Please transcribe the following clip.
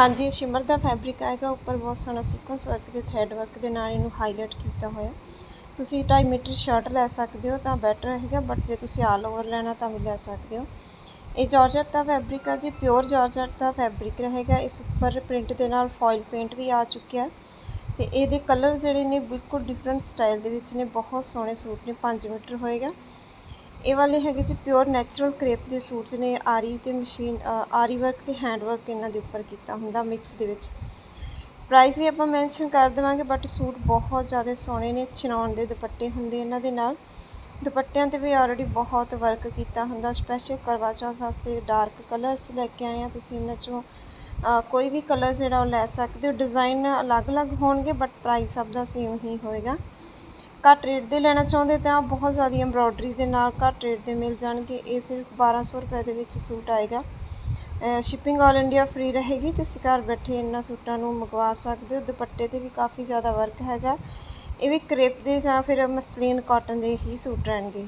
ਹਾਂਜੀ ਇਹ ਸ਼ਿਮਰ ਦਾ ਫੈਬਰਿਕ ਆਏਗਾ, ਉੱਪਰ ਬਹੁਤ ਸੋਹਣਾ ਸੀਕੁਐਂਸ ਵਰਕ ਦੇ ਥ੍ਰੈਡ ਵਰਕ ਦੇ ਨਾਲ ਇਹਨੂੰ ਹਾਈਲਾਈਟ ਕੀਤਾ ਹੋਇਆ। ਤੁਸੀਂ 2.5 ਮੀਟਰ ਸ਼ਰਟ ਲੈ ਸਕਦੇ ਹੋ, ਤਾਂ ਬੈਟਰ ਹੈਗਾ ਬਟ ਜੇ ਤੁਸੀਂ ਆਲ ਓਵਰ ਲੈਣਾ ਤਾਂ ਵੀ ਲੈ ਸਕਦੇ ਹੋ। ਇਹ ਜਾਰਜਟ ਦਾ ਫੈਬਰਿਕ ਆ ਜੀ ਪਿਓਰ ਜਾਰਜਟ ਦਾ ਫੈਬਰਿਕ ਰਹੇਗਾ। ਇਸ ਉੱਪਰ ਪ੍ਰਿੰਟ ਦੇ ਨਾਲ ਫੋਇਲ ਪੇਂਟ ਵੀ ਆ ਚੁੱਕਿਆ ਤੇ ਇਹਦੇ ਕਲਰ ਜਿਹੜੇ ਨੇ, ਬਿਲਕੁਲ ਡਿਫਰੈਂਟ ਸਟਾਈਲ ਦੇ ਵਿੱਚ ਨੇ, ਬਹੁਤ ਸੋਹਣੇ ਸੂਟ ਨੇ 5 ਮੀਟਰ ਹੋਏਗਾ। ਇਹ ਵਾਲੇ ਹੈਗੇ ਸੀ ਪਿਓਰ ਨੈਚੁਰਲ ਕ੍ਰੇਪ ਦੇ ਸੂਟਸ ਨੇ, ਆਰੀ ਤੇ ਮਸ਼ੀਨ ਆਰੀ ਵਰਕ ਤੇ ਹੈਂਡ ਵਰਕ ਇਹਨਾਂ ਦੇ ਉੱਪਰ ਕੀਤਾ ਹੁੰਦਾ ਮਿਕਸ ਦੇ ਵਿੱਚ। ਪ੍ਰਾਈਸ ਵੀ ਆਪਾਂ ਮੈਂਸ਼ਨ ਕਰ ਦੇਵਾਂਗੇ ਬਟ ਸੂਟ ਬਹੁਤ ਜ਼ਿਆਦਾ ਸੋਹਣੇ ਨੇ ਚਨੌਨ ਦੇ ਦੁਪੱਟੇ ਹੁੰਦੇ ਇਹਨਾਂ ਦੇ ਨਾਲ। ਦੁਪੱਟਿਆਂ ਤੇ ਵੀ ਆਲਰੇਡੀ ਬਹੁਤ ਵਰਕ ਕੀਤਾ ਹੁੰਦਾ ਸਪੈਸ਼ਲ ਕਰਵਾ ਚੌਥ ਵਾਸਤੇ ਡਾਰਕ ਕਲਰਸ ਲੈ ਕੇ ਆਏ ਆ ਤੁਸੀਂ ਇਹਨਾਂ ਚੋਂ। ਕੋਈ ਵੀ ਕਲਰ ਜਿਹੜਾ ਉਹ ਲੈ ਸਕਦੇ ਹੋ ਡਿਜ਼ਾਈਨ ਅਲੱਗ-ਅਲੱਗ ਹੋਣਗੇ ਬਟ ਪ੍ਰਾਈਸ ਸਭ ਦਾ ਸੇਮ ਹੀ ਹੋਏਗਾ। ਘੱਟ ਰੇਟ ਦੇ ਲੈਣਾ ਚਾਹੁੰਦੇ ਤਾਂ ਬਹੁਤ ਜ਼ਿਆਦਾ ਐਮਬ੍ਰੋਇਡਰੀ ਦੇ ਨਾਲ ਘੱਟ ਰੇਟ ਦੇ ਮਿਲ ਜਾਣਗੇ। ਇਹ ਸਿਰਫ 1200 ਰੁਪਏ ਦੇ ਵਿੱਚ ਸੂਟ ਆਏਗਾ। ਸ਼ਿਪਿੰਗ ਆਲ ਇੰਡੀਆ ਫ੍ਰੀ ਰਹੇਗੀ। ਤੁਸੀਂ ਘਰ ਬੈਠੇ ਇਹਨਾਂ ਸੂਟਾਂ ਨੂੰ ਮੰਗਵਾ ਸਕਦੇ ਹੋ। ਦੁਪੱਟੇ ਤੇ ਵੀ ਕਾਫੀ ਜ਼ਿਆਦਾ ਵਰਕ ਹੈਗਾ। ਇਹ ਵੀ ਕ੍ਰੇਪ ਦੇ ਜਾਂ ਫਿਰ ਮਸਲੀਨ ਕਾਟਨ ਦੇ ਹੀ ਸੂਟ ਰਹਿਣਗੇ।